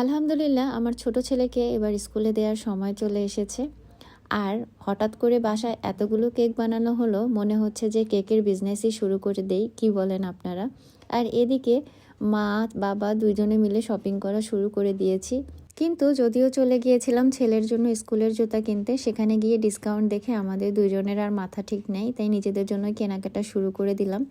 আলহামদুলিল্লাহ, আমার ছোট ছেলেকে এবার স্কুলে দেওয়ার সময় চলে এসেছে। আর হঠাৎ করে বাসায় এতগুলো কেক বানানো হলো, মনে হচ্ছে যে কেকের বিজনেসই শুরু করে দেই, কি বলেন আপনারা? আর এদিকে মা, বাবা দুইজনে মিলে শপিং করা শুরু করে দিয়েছি। কিন্তু যদিও চলে গিয়েছিলাম ছেলের জন্য স্কুলের জুতা কিনতে, সেখানে গিয়ে ডিসকাউন্ট দেখে আমাদের দুজনের আর মাথা ঠিক নেই, তাই নিজেদের জন্য কেনাকাটা শুরু করে দিলাম।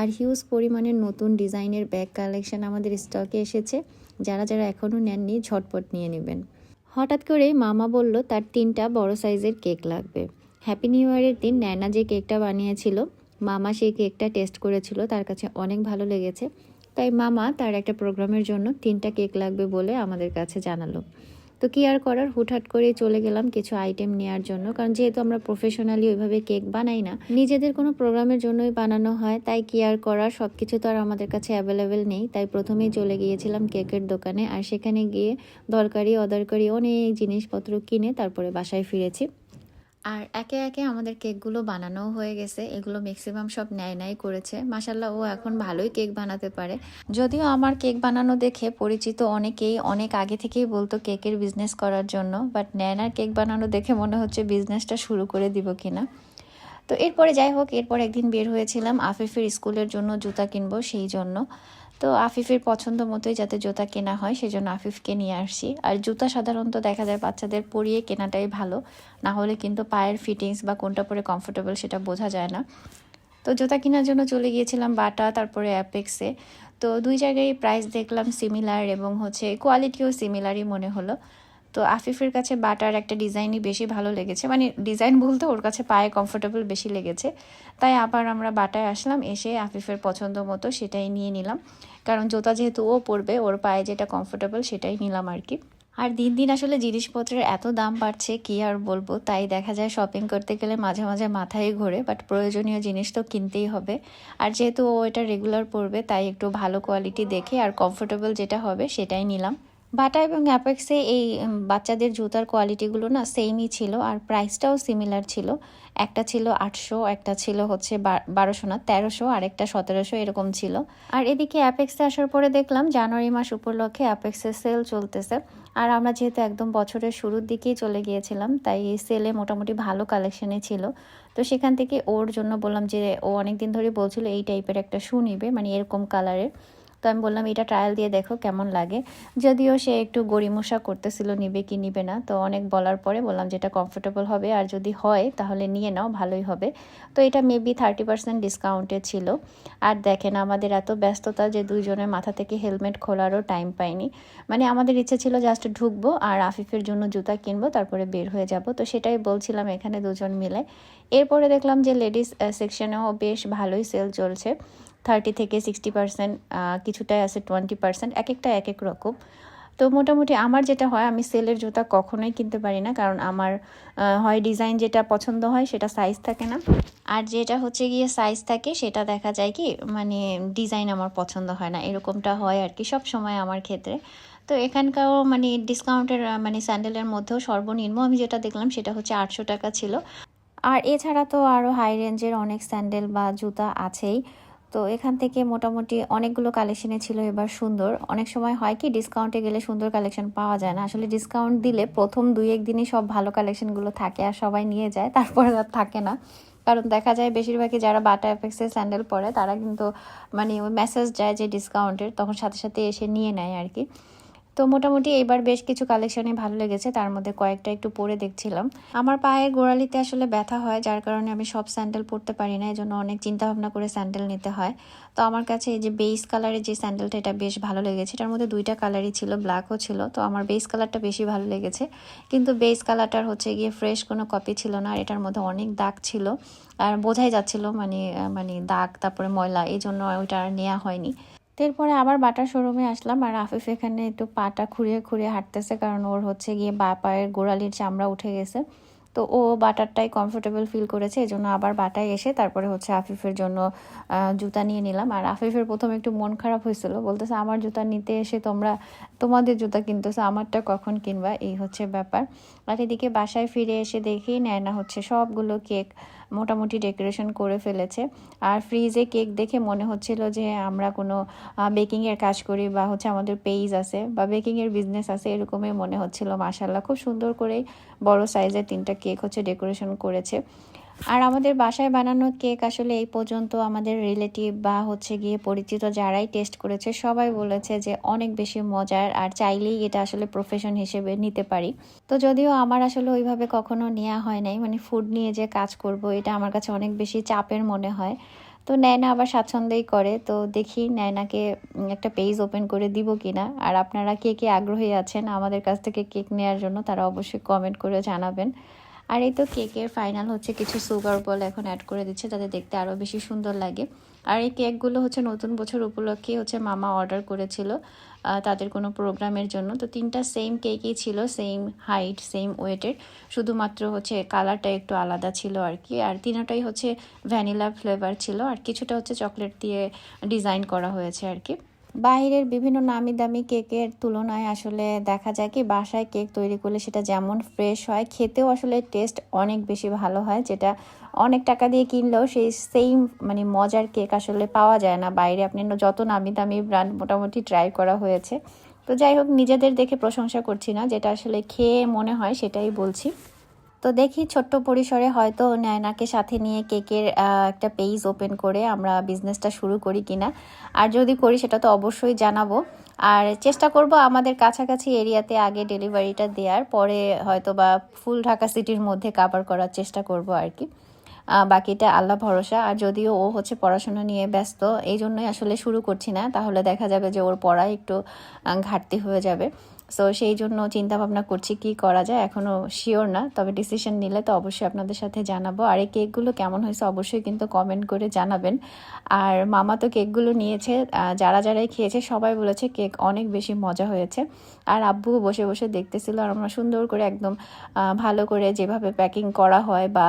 আর হিউজ পরিমাণের নতুন ডিজাইনের ব্যাগ কালেকশন আমাদের স্টকে এসেছে। যারা যারা এখনও নেননি, ঝটপট নিয়ে নেবেন। হঠাৎ করে মামা বলল, তার তিনটা বড় সাইজের কেক লাগবে। হ্যাপি নিউ ইয়ারের দিন ন্যানা যে কেকটা বানিয়েছিল, মামা সেই কেকটা টেস্ট করেছিল, তার কাছে অনেক ভালো লেগেছে। তাই মামা তার একটা প্রোগ্রামের জন্য তিনটা কেক লাগবে বলে আমাদের কাছে জানালো। তো কি আর করার? হুটহাট করে চলে গেলাম কিছু আইটেম নেওয়ার জন্য। কারণ যেহেতু আমরা প্রফেশনালি ওইভাবে কেক বানাই না, নিজেদের কোনো প্রোগ্রামের জন্যই বানানো হয়, তাই কি আর করার? সব কিছু তো আর আমাদের কাছে অ্যাভেলেবেল নেই। তাই প্রথমেই চলে গিয়েছিলাম কেকের দোকানে। আর সেখানে গিয়ে দরকারি অদরকারি অনেক জিনিসপত্র কিনে তারপরে বাসায় ফিরেছি। আর একে একে আমাদের কেকগুলো বানানোও হয়ে গেছে। এগুলো ম্যাক্সিমাম সব ন্যায় ন্যায় করেছে। মাসাল্লাহ ও এখন ভালোই কেক বানাতে পারে। যদিও আমার কেক বানানো দেখে পরিচিত অনেকেই অনেক আগে থেকেই বলতো কেকের বিজনেস করার জন্য বাট ন্যায়নার কেক বানানো দেখে মনে হচ্ছে বিজনেসটা শুরু করে দিব কিনা। তো এরপরে যাই হোক, এরপর একদিন বের হয়েছিলাম, আফিফের স্কুলের জন্য জুতা কিনবো সেই জন্য। তো আফিফের পছন্দ মতোই যাতে জুতা কেনা হয়, সেজন্য আফিফকে নিয়ে আসছি আর জুতা সাধারণত দেখা যায় বাচ্চাদের পরিয়ে কেনাটাই ভালো, না হলে কিন্তু পায়ের ফিটিংস বা কোনটা পরে কমফোর্টেবল সেটা বোঝা যায় না। তো জুতা কেনার জন্য চলে গিয়েছিলাম বাটা, তারপরে অ্যাপেক্সে তো দুই জায়গায় প্রাইস দেখলাম সিমিলার এবং হচ্ছে কোয়ালিটিও সিমিলারই মনে হলো। তো আফিফের কাছে বাটার একটা ডিজাইনই বেশি ভালো লেগেছে। মানে ডিজাইন বলতে ওর কাছে পায়ে কমফোর্টেবল বেশি লেগেছে। তাই আবার আমরা বাটায় আসলাম, এসে আফিফের পছন্দ মতো সেটাই নিয়ে নিলাম। কারণ জুতা যেহেতু ও পরবে, ওর পায়ে যেটা কমফোর্টেবল সেটাই নিলাম আর কি। আর দিন দিন আসলে জিনিসপত্রের এত দাম বাড়ছে, কি আর বলব? তাই দেখা যায় শপিং করতে গেলে মাঝে মাঝে মাথায় ঘোরে বাট প্রয়োজনীয় জিনিস তো কিনতেই হবে। আর যেহেতু ও এটা রেগুলার পরবে, তাই একটু ভালো কোয়ালিটি দেখে আর কমফোর্টেবল যেটা হবে সেটাই নিলাম। বাটা এবং অ্যাপেক্সে এই বাচ্চাদের জুতার কোয়ালিটিগুলো না সেমই ছিল আর প্রাইসটাও সিমিলার ছিল। একটা ছিল আটশো, একটা ছিল হচ্ছে বারোশো না, তেরোশো আর একটা সতেরোশো এরকম ছিল। আর এদিকে অ্যাপেক্সে আসার পরে দেখলাম জানুয়ারি মাস উপলক্ষে অ্যাপেক্সের সেল চলতেছে। আর আমরা যেহেতু একদম বছরের শুরুর দিকেই চলে গিয়েছিলাম, তাই এই সেলে মোটামুটি ভালো কালেকশনে ছিল। তো সেখান থেকে ওর জন্য বললাম যে, ও অনেক দিন ধরে বলছিল এই টাইপের একটা শু নিবে মানে এরকম কালারের তো আমি বললাম, এটা ট্রায়াল দিয়ে দেখো কেমন লাগে। যদিও সে একটু গড়িমশা করতেছিল, নিবে কি নিবে না। তো অনেক বলার পরে বললাম, যেটা কমফোর্টেবল হবে আর যদি হয়, তাহলে নিয়ে নাও, ভালোই হবে। তো এটা মেবি থার্টি পার্সেন্ট ডিসকাউন্টে ছিল। আর দেখেন, আমাদের এত ব্যস্ততা যে দুইজনের মাথা থেকে হেলমেট খোলারও টাইম পাইনি। মানে আমাদের ইচ্ছে ছিল জাস্ট ঢুকবো আর আফিফের জন্য জুতা কিনবো, তারপরে বের হয়ে যাব। তো সেটাই বলছিলাম এখানে দুজন মিলে। এরপরে দেখলাম যে লেডিস সেকশনেও বেশ ভালোই সেল চলছে। থার্টি থেকে সিক্সটি পার্সেন্ট কিছুটাই আছে টোয়েন্টি পার্সেন্ট এক একটা এক এক রকম। তো মোটামুটি আমার যেটা হয়, আমি সেলের জুতা কখনোই কিনতে পারি না, কারণ আমার হয় ডিজাইন যেটা পছন্দ হয় সেটা সাইজ থাকে না। আর যেটা হচ্ছে গিয়ে সাইজ থাকে সেটা দেখা যায় কি মানে ডিজাইন আমার পছন্দ হয় না, এরকমটা হয় আর কি সব সময় আমার ক্ষেত্রে। তো এখানকার মানে ডিসকাউন্টের মানে স্যান্ডেলের মধ্যেও সর্বনিম্ন আমি যেটা দেখলাম সেটা হচ্ছে আটশো টাকা ছিল। আর এছাড়া তো আরও হাই রেঞ্জের অনেক স্যান্ডেল বা জুতা আছেই। তো এখান থেকে মোটামুটি অনেকগুলো কালেকশনে ছিল এবার সুন্দর। অনেক সময় হয় কি ডিসকাউন্টে গেলে সুন্দর কালেকশন পাওয়া যায় না। আসলে ডিসকাউন্ট দিলে প্রথম দুই এক দিনই সব ভালো কালেকশনগুলো থাকে আর সবাই নিয়ে যায়, তারপরে আর থাকে না। কারণ দেখা যায় বেশিরভাগই যারা বাটা এফেক্সের স্যান্ডেল পরে, তারা কিন্তু মানে ওই মেসেজ যায় যে ডিসকাউন্টের তখন সাথে সাথে এসে নিয়ে নেয় আর কি। তো মোটামুটি এবার বেশ কিছু কালেকশনই ভালো লেগেছে, তার মধ্যে কয়েকটা একটু পরে দেখছিলাম। আমার পায়ের গোড়ালিতে আসলে ব্যথা হয়, যার কারণে আমি সব স্যান্ডেল পরতে পারি না এই জন্য অনেক চিন্তা ভাবনা করে স্যান্ডেল নিতে হয়। তো আমার কাছে এই যে বেস কালারের যে স্যান্ডেলটা এটা বেশ ভালো লেগেছে। এটার মধ্যে দুইটা কালারই ছিল ব্ল্যাকও ছিল, তো আমার বেস কালারটা বেশি ভালো লেগেছে। কিন্তু বেস কালারটার হচ্ছে গিয়ে ফ্রেশ কোনো কপি ছিল না, আর এটার মধ্যে অনেক দাগ ছিল। আর বোঝাই যাচ্ছিল মানে মানে দাগ, তারপরে ময়লা এই জন্য ওইটা আর নেওয়া হয়নি। তো এরপরে আবার বাটার শোরুমে আসলাম আর আফিফ এখানে একটু পাটা খুঁড়িয়ে খুঁড়িয়ে হাঁটতেছে কারণ ওর হচ্ছে গিয়ে বা পায়ের গোড়ালির চামড়া উঠে গেছে। তো ও বাটারটাই কমফোর্টেবল ফিল করেছে, এই জন্য আবার বাটায় এসে তারপরে হচ্ছে আফিফের জন্য জুতা নিয়ে নিলাম। আর আফিফের প্রথমে একটু মন খারাপ হয়েছিল, বলতেছে, আমার জুতা নিতে এসে তোমরা, তোমাদের জুতা কিনতেছো, আমারটা কখন কিনবা? এই হচ্ছে ব্যাপার। আর এদিকে বাসায় ফিরে এসে দেখি নেয় না হচ্ছে সবগুলো কেক মোটামুটি ডেকোরেশন করে ফেলেছে। আর ফ্রিজে কেক দেখে মনে হচ্ছিল যে আমরা কোনো বেকিংয়ের কাজ করি বা হচ্ছে আমাদের পেইজ আছে বা বেকিংয়ের বিজনেস আছে এরকমই মনে হচ্ছিল মাসাল্লাহ খুব সুন্দর করেই বড় সাইজের তিনটা কেক হচ্ছে ডেকোরেশন করেছে। আর আমাদের বাসায় বানানো কেক আসলে এই পর্যন্ত আমাদের রিলেটিভ বা হচ্ছে গিয়ে পরিচিত যারাই টেস্ট করেছে, সবাই বলেছে যে অনেক বেশি মজার আর চাইলেই এটা আসলে প্রফেশন হিসেবে নিতে পারি। তো যদিও আমার আসলে ওইভাবে কখনো নেওয়া হয় নাই মানে ফুড নিয়ে যে কাজ করব, এটা আমার কাছে অনেক বেশি চাপের মনে হয়। তো ন্যায়না আবার স্বাচ্ছন্দ্যই করে, তো দেখি ন্যায়নাকে একটা পেজ ওপেন করে দিব কিনা। আর আপনারা কে কে আগ্রহী আছেন আমাদের কাছ থেকে কেক নেওয়ার জন্য, তারা অবশ্যই কমেন্ট করে জানাবেন। আর এই তো কেকের ফাইনাল হচ্ছে কিছু সুগার বল এখন অ্যাড করে দিচ্ছে, যাতে দেখতে আরও বেশি সুন্দর লাগে। আর এই কেকগুলো হচ্ছে নতুন বছর উপলক্ষে হচ্ছে মামা অর্ডার করেছিল তাদের কোনো প্রোগ্রামের জন্য। তো তিনটা সেম কেকই ছিল সেম হাইট সেম ওয়েটের শুধুমাত্র হচ্ছে কালারটা একটু আলাদা ছিল আর কি। আর তিনটাই হচ্ছে ভ্যানিলা ফ্লেভার ছিল। আর কিছুটা হচ্ছে চকলেট দিয়ে ডিজাইন করা হয়েছে আর কি। বাইরের বিভিন্ন নামি দামি কেকের তুলনায় আসলে দেখা যায় কি, বাসায় কেক তৈরি করলে সেটা যেমন ফ্রেশ হয়, খেতেও আসলে টেস্ট অনেক বেশি ভালো হয়, যেটা অনেক টাকা দিয়ে কিনলেও সেই সেম মানে মজার কেক আসলে পাওয়া যায় না। বাইরে আপনি যত নামি দামি ব্র্যান্ড মোটামুটি ট্রাই করা হয়েছে। তো যাই হোক, নিজেদের দেখে প্রশংসা করছি না, যেটা আসলে খেয়ে মনে হয় সেটাই বলছি। তো দেখি ছোট্ট পরিসরে হয়তো নয়নাকে সাথে নিয়ে কেকের একটা পেজ ওপেন করে আমরা বিজনেসটা শুরু করি কিনা। আর যদি করি সেটা তো অবশ্যই জানাব। আর চেষ্টা করব আমাদের কাছাকাছি এরিয়াতে আগে ডেলিভারিটা দেওয়ার পরে হয়তো বা ফুল ঢাকা সিটির মধ্যে কাভার করার চেষ্টা করব আর কি। বাকিটা আল্লাহ ভরসা। আর যদিও ও হচ্ছে পড়াশোনা নিয়ে ব্যস্ত, এই জন্যই আসলে শুরু করছি না। তাহলে দেখা যাবে যে ওর পড়ায় একটু ঘাটতি হয়ে যাবে। সো সেই জন্য চিন্তা ভাবনা করছি কি করা যায়। এখনও শিওর না তবে ডিসিশন নিলে তো অবশ্যই আপনাদের সাথে জানাব। আর এই কেকগুলো কেমন হয়েছে অবশ্যই কিন্তু কমেন্ট করে জানাবেন। আর মামা তো কেকগুলো নিয়েছে যারা যারাই খেয়েছে সবাই বলেছে কেক অনেক বেশি মজা হয়েছে। আর আব্বু বসে বসে দেখতেছিল আর আমরা সুন্দর করে একদম ভালো করে যেভাবে প্যাকিং করা হয় বা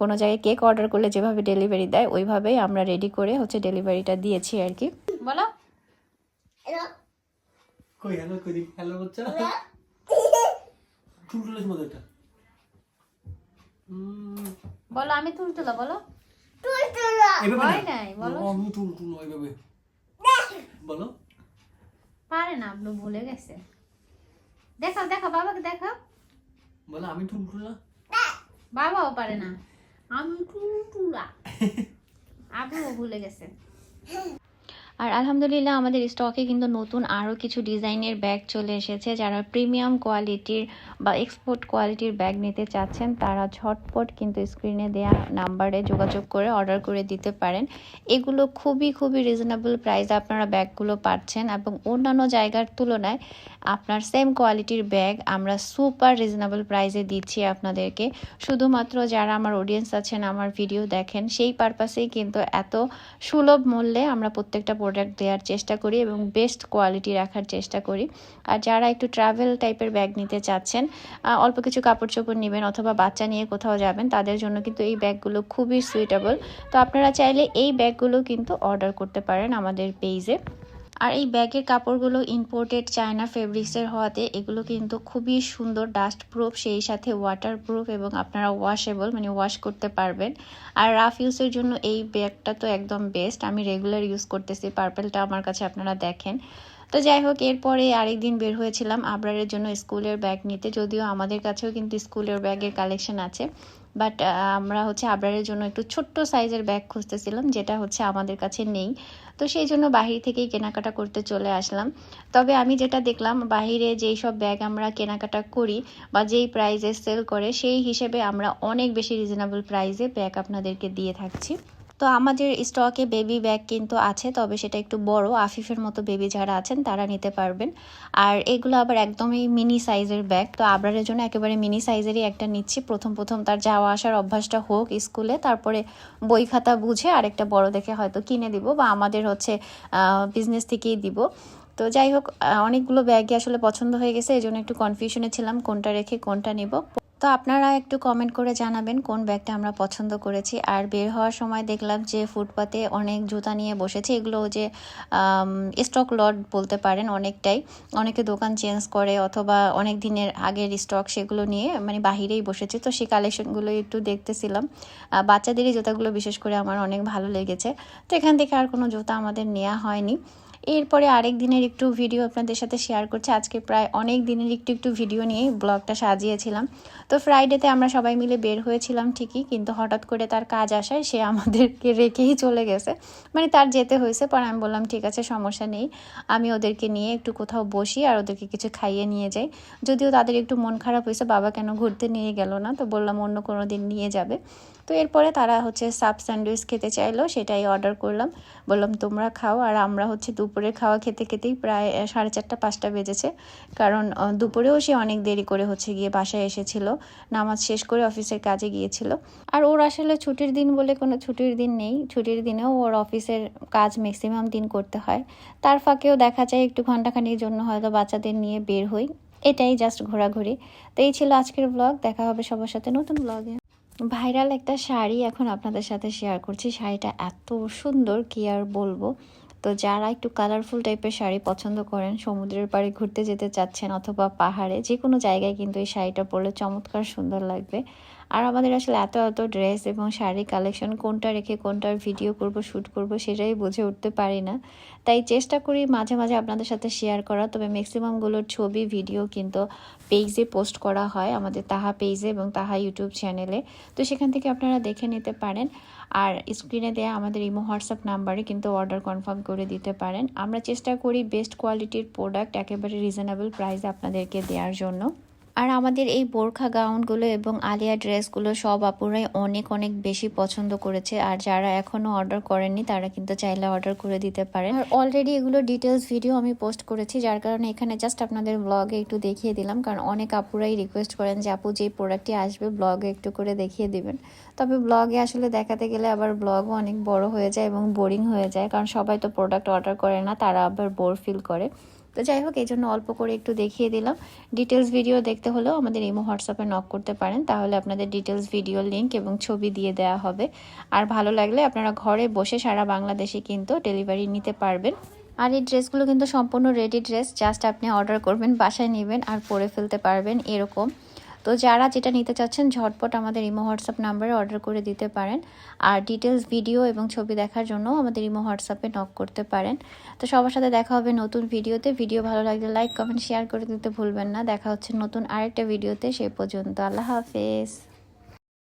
কোনো জায়গায় কেক অর্ডার করলে যেভাবে ডেলিভারি দেয় ওইভাবেই আমরা রেডি করে হচ্ছে ডেলিভারিটা দিয়েছি আর কি। বলো। কই হ্যালো কই দেখি হ্যালো বাচ্চা টুলটুলের মতো এটা বলো আমি তুলতুলা বলো। এইভাবে হয় নাই বলো। আমি টুলটুল এইভাবে বলো। পারে না আপনি ভুলে গেছে। দেখাও দেখাও বাবাকে দেখাও। বলো আমি টুলটুল বাবাও পারে না। আমি টুলটুলা আবুও ভুলে গেছে। আর আলহামদুলিল্লাহ আমাদের স্টকে কিন্তু নতুন আরও কিছু ডিজাইনের ব্যাগ চলে এসেছে। যারা প্রিমিয়াম কোয়ালিটির বা এক্সপোর্ট কোয়ালিটির ব্যাগ নিতে চাচ্ছেন, তারা ঝটপট কিন্তু স্ক্রিনে দেয়া নাম্বারে যোগাযোগ করে অর্ডার করে দিতে পারেন। এগুলো খুবই খুবই রিজনেবল প্রাইসে আপনারা ব্যাগগুলো পাচ্ছেন এবং অন্যান্য জায়গার তুলনায় আপনার সেম কোয়ালিটির ব্যাগ আমরা সুপার রিজনেবল প্রাইসে দিচ্ছি আপনাদেরকে। শুধুমাত্র যারা আমার অডিয়েন্স আছেন, আমার ভিডিও দেখেন, সেই পারপাসেই কিন্তু এত সুলভ মূল্যে আমরা প্রত্যেকটা প্রোডাক্ট দেওয়ার চেষ্টা করি এবং বেস্ট কোয়ালিটি রাখার চেষ্টা করি। আর যারা একটু ট্রাভেল টাইপের ব্যাগ নিতে চাচ্ছেন অল্প কিছু কাপড় চোপড় নেবেন অথবা বাচ্চা নিয়ে কোথাও যাবেন, তাদের জন্য কিন্তু এই ব্যাগগুলো খুবই সুইটেবল তো আপনারা চাইলে এই ব্যাগগুলো কিন্তু অর্ডার করতে পারেন আমাদের পেজে আর এই ব্যাগের কাপড়গুলো ইম্পোর্টেড চায়না ফেব্রিক্সের হওয়াতে এগুলো কিন্তু খুবই সুন্দর ডাস্ট প্রুফ সেই সাথে ওয়াটার প্রুফ এবং আপনারা ওয়াশেবল মানে ওয়াশ করতে পারবেন। আর রাফ ইউজের জন্য এই ব্যাগটা তো একদম বেস্ট আমি রেগুলার ইউজ করতেছি পার্পেলটা আমার কাছে আপনারা দেখেন। তো যাই হোক, এরপরে আরেকদিন বের হয়েছিলাম আবরারের জন্য স্কুলের ব্যাগ নিতে, যদিও আমাদের কাছেও কিন্তু স্কুলের ব্যাগের কালেকশন আছে। বাট আমরা হচ্ছে আবরারের জন্য একটু ছোট্ট সাইজের ব্যাগ খুঁজতেছিলাম, যেটা হচ্ছে আমাদের কাছে নেই। তো সেই জন্য বাহির থেকেই কেনাকাটা করতে চলে আসলাম। তবে আমি যেটা দেখলাম, বাহিরে যেই সব ব্যাগ আমরা কেনাকাটা করি বা যেই প্রাইজে সেল করে, সেই হিসেবে আমরা অনেক বেশি রিজনেবল প্রাইজে ব্যাগ আপনাদেরকে দিয়ে থাকছি। তো আমাদের স্টকে বেবি ব্যাগ কিন্তু আছে, তবে সেটা একটু বড়। আফিফের মতো বেবি যারা আছেন, তারা নিতে পারবেন। আর এগুলো আবার একদমই মিনি সাইজের ব্যাগ তো আবরারের জন্য একেবারে মিনি সাইজেরই একটা নিচ্ছি। প্রথম প্রথম তার যাওয়া আসার অভ্যাসটা হোক স্কুলে তারপরে বই খাতা বুঝে আরেকটা বড় দেখে হয়তো কিনে দিব বা আমাদের হচ্ছে বিজনেস থেকেই দিব। তো যাই হোক অনেকগুলো ব্যাগই আসলে পছন্দ হয়ে গেছে এই জন্য একটু কনফিউশনে ছিলাম, কোনটা রেখে কোনটা নিব। তো আপনারা একটু কমেন্ট করে জানাবেন কোন ব্যাগটা আমরা পছন্দ করেছি। আর বের হওয়ার সময় দেখলাম যে ফুটপাতে অনেক জুতা নিয়ে বসেছে। এগুলো যে স্টক লট বলতে পারেন অনেকটাই। অনেকে দোকান চেঞ্জ করে অথবা অনেক দিনের আগের স্টক সেগুলো নিয়ে মানে বাহিরেই বসেছে। তো সেই কালেকশনগুলো একটু দেখতেছিলাম। বাচ্চাদেরই জুতাগুলো বিশেষ করে আমার অনেক ভালো লেগেছে। তো এখান থেকে আর কোনো জুতা আমাদের নেওয়া হয়নি। এরপরে আরেক দিনের একটু ভিডিও আপনাদের সাথে শেয়ার করছি। আজকে প্রায় অনেক দিনের একটু একটু ভিডিও নিয়ে ব্লগটা সাজিয়েছিলাম। তো ফ্রাইডেতে আমরা সবাই মিলে বের হয়েছিলাম ঠিকই, কিন্তু হঠাৎ করে তার কাজ আসায় সে আমাদেরকে রেখেই চলে গেছে। মানে তার যেতে হয়েছে, পর আমি বললাম, ঠিক আছে, সমস্যা নেই। আমি ওদেরকে নিয়ে একটু কোথাও বসি আর ওদেরকে কিছু খাইয়ে নিয়ে যাই। যদিও তাদের একটু মন খারাপ হয়েছে, বাবা কেন ঘুরতে নিয়ে গেল না? তো বললাম, অন্য কোনো দিন নিয়ে যাবে। তো এরপরে তারা হচ্ছে সাব স্যান্ডউইচ খেতে চাইলো, সেটাই অর্ডার করলাম। বললাম, তোমরা খাও। আর আমরা হচ্ছে দুপুরের খাওয়া খেতে খেতেই প্রায় সাড়ে চারটা, পাঁচটা বেজেছে। কারণ দুপুরেও সে অনেক দেরি করে হচ্ছে গিয়ে বাসায় এসেছিল। নামাজ শেষ করে অফিসের কাজে গিয়েছিল। আর ওর আসলে ছুটির দিন বলে কোনো ছুটির দিন নেই। ছুটির দিনেও ওর অফিসের কাজ ম্যাক্সিমাম দিন করতে হয়। তার ফাঁকেও দেখা যায়, একটু ঘন্টাখানির জন্য হয়তো বাচ্চাদের নিয়ে বের হই। এটাই জাস্ট ঘোরাঘুরি। তো এই ছিল আজকের ব্লগ দেখা হবে সবার সাথে নতুন ব্লগে ভাইরাল একটা শাড়ি এখন আপনাদের সাথে শেয়ার করছি। শাড়িটা এত সুন্দর কি আর বলব? তো যারা একটু কালারফুল টাইপের শাড়ি পছন্দ করেন, সমুদ্রের পাড়ে ঘুরতে যেতে চাচ্ছেন অথবা পাহাড়ে যে কোনো জায়গায় কিন্তু এই শাড়িটা পরলে চমৎকার সুন্দর লাগবে। আর আমাদের আসলে এত এত ড্রেস এবং শাড়ি কালেকশন কোনটা রেখে কোনটার ভিডিও করব শ্যুট করব সেটাই বুঝে উঠতে পারি না। তাই চেষ্টা করি মাঝে মাঝে আপনাদের সাথে শেয়ার করা, তবে ম্যাক্সিমামগুলোর ছবি ভিডিও কিন্তু পেজে পোস্ট করা হয় আমাদের তাহা পেজে এবং তাহা ইউটিউব চ্যানেলে তো সেখান থেকে আপনারা দেখে নিতে পারেন। আর স্ক্রিনে দেয়া আমাদের ইমো, হোয়াটসঅ্যাপ নাম্বারে কিন্তু অর্ডার কনফার্ম করে দিতে পারেন। আমরা চেষ্টা করি বেস্ট কোয়ালিটির প্রোডাক্ট একেবারে রিজনেবল প্রাইসে আপনাদেরকে দেওয়ার জন্য। আর আমাদের এই বোরখা গাউনগুলো এবং আলিয়া ড্রেসগুলো সব আপুরাই অনেক অনেক বেশি পছন্দ করেছে। আর যারা এখনও অর্ডার করেননি, তারা কিন্তু চাইলে অর্ডার করে দিতে পারে আর অলরেডি এগুলো ডিটেলস ভিডিও আমি পোস্ট করেছি, যার কারণে এখানে জাস্ট আপনাদের ব্লগে একটু দেখিয়ে দিলাম। কারণ অনেক আপুরাই রিকোয়েস্ট করেন যে, আপু যে প্রোডাক্টটি আসবে ব্লগে একটু করে দেখিয়ে দিবেন। তবে ব্লগে আসলে দেখাতে গেলে আবার ব্লগও অনেক বড় হয়ে যায় এবং বোরিং হয়ে যায়। কারণ সবাই তো প্রোডাক্ট অর্ডার করে না, তারা আবার বোর ফিল করে। তো যাই হোক, এই জন্য অল্প করে একটু দেখিয়ে দিলাম। ডিটেলস ভিডিও দেখতে হলেও আমাদের ইমো হোয়াটসঅ্যাপে নক করতে পারেন। তাহলে আপনাদের ডিটেলস ভিডিও লিঙ্ক এবং ছবি দিয়ে দেওয়া হবে। আর ভালো লাগলে আপনারা ঘরে বসে সারা বাংলাদেশে কিন্তু ডেলিভারি নিতে পারবেন। আর এই ড্রেসগুলো কিন্তু সম্পূর্ণ রেডি ড্রেস জাস্ট আপনি অর্ডার করবেন, বাসায় নেবেন আর পরে ফেলতে পারবেন এরকম। তো যারা যেটা নিতে চাচ্ছেন, ঝটপট আমাদের ইমো হোয়াটসঅ্যাপ নাম্বারে অর্ডার করে দিতে পারেন। আর ডিটেলস ভিডিও এবং ছবি দেখার জন্য আমাদের ইমো হোয়াটসঅ্যাপে নক করতে পারেন। তো সবার সাথে দেখা হবে নতুন ভিডিওতে। ভিডিও ভালো লাগলে লাইক কমেন্ট শেয়ার করে দিতে ভুলবেন না। দেখা হচ্ছে নতুন আরেকটা ভিডিওতে। সে পর্যন্ত আল্লাহ হাফেজ।